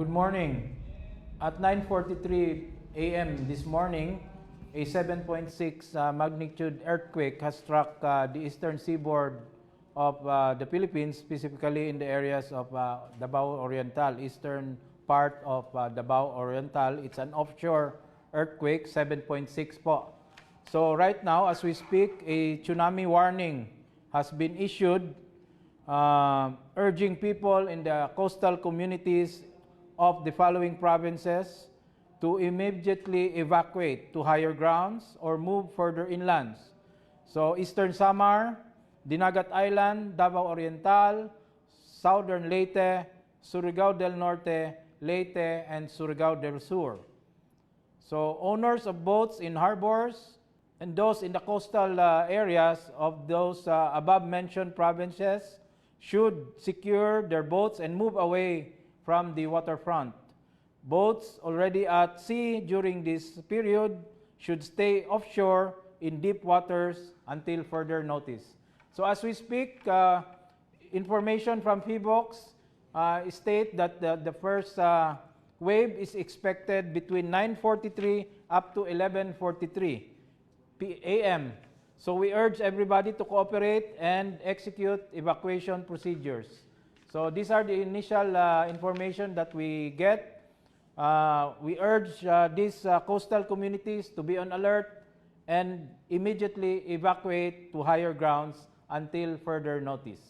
Good morning. At 9:43 a.m. this morning, a 7.6 uh, magnitude earthquake has struck uh, the eastern seaboard of uh, the Philippines, specifically in the areas of uh, Davao Oriental, eastern part of uh, Davao Oriental. It's an offshore earthquake, 7.6 po. So right now, as we speak, a tsunami warning has been issued uh, urging people in the coastal communities of the following provinces to immediately evacuate to higher grounds or move further inland. So Eastern Samar, Dinagat Island, Davao Oriental, Southern Leyte, Surigao del Norte, Leyte, and Surigao del Sur. So owners of boats in harbors and those in the coastal uh, areas of those uh, above mentioned provinces should secure their boats and move away from the waterfront. Boats already at sea during this period should stay offshore in deep waters until further notice. So as we speak, uh, information from PHIVOX uh, state that the, the first uh, wave is expected between 9:43 up to 11:43 p- a.m. So we urge everybody to cooperate and execute evacuation procedures. So these are the initial uh, information that we get. Uh, we urge uh, these uh, coastal communities to be on alert and immediately evacuate to higher grounds until further notice.